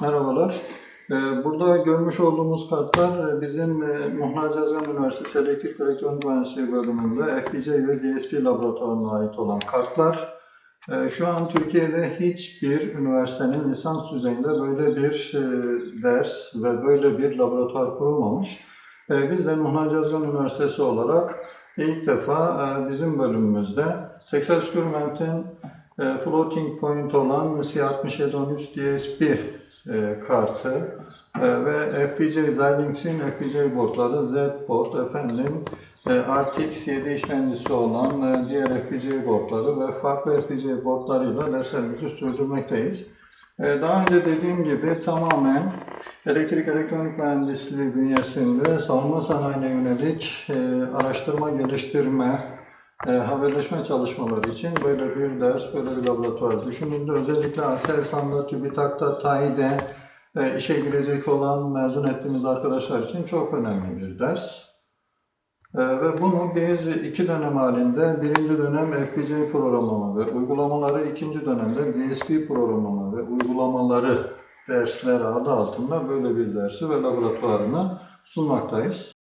Merhabalar. Ee, Burada görmüş olduğumuz kartlar e, bizim e, Muhnar Cazgan Üniversitesi Elektrik Elektronik Mühendisliği bölümünde FPC ve DSP laboratuvarına ait olan kartlar. Ee, Şu an Türkiye'de hiçbir üniversitenin lisans düzeyinde böyle bir e, ders ve böyle bir laboratuvar kurulmamış. Ee, Biz de Muhnar Cazgan Üniversitesi olarak ilk defa bizim bölümümüzde Texas Instrument'in e, floating point olan C6713 DSP e, kartı e, ve FPGA Xilinx'in FPGA boardları Z board efendim e, RTX 7 işlemcisi olan e, diğer FPGA boardları ve farklı FPGA boardlarıyla derslerimizi sürdürmekteyiz. E, Daha önce dediğim gibi tamamen elektrik elektronik mühendisliği bünyesinde savunma sanayine yönelik e, araştırma geliştirme, e, haberleşme çalışmaları için böyle bir ders, böyle bir laboratuvar düşünüldü. Özellikle Aselsan'da, TÜBİTAK'ta, TAİ'de e, işe girecek olan mezun ettiğimiz arkadaşlar için çok önemli bir ders. E, ve bunu biz iki dönem halinde, birinci dönem FPGA programlama ve uygulamaları, ikinci dönemde DSP programlama ve uygulamaları dersler adı altında böyle bir dersi ve laboratuvarını sunmaktayız.